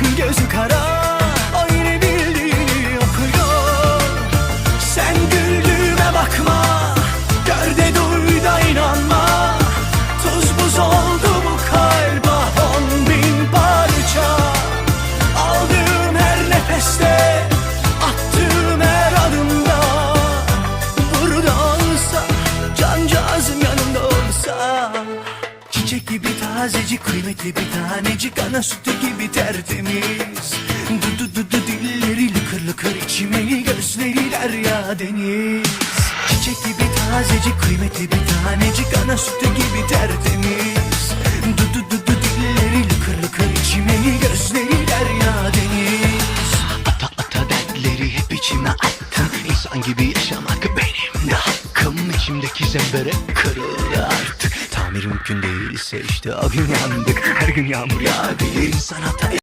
Gözü kara gibi tazecik kıymetli bir tanecik. Ana sütü gibi tertemiz. Du du du du dilleri lıkır lıkır içimeli Gözleri derya deniz. Çiçek gibi tazecik kıymetli bir tanecik. Ana sütü gibi tertemiz. Du du du du dilleri lıkır lıkır içimeli Gözleri derya deniz. Ata ata dertleri hep içime attım İnsan gibi yaşamak benim de hakkım. İçimdeki zembere kırıldı artık mümkün değilse işte o gün yandık Her gün yağmur yağabilir. İnsan hata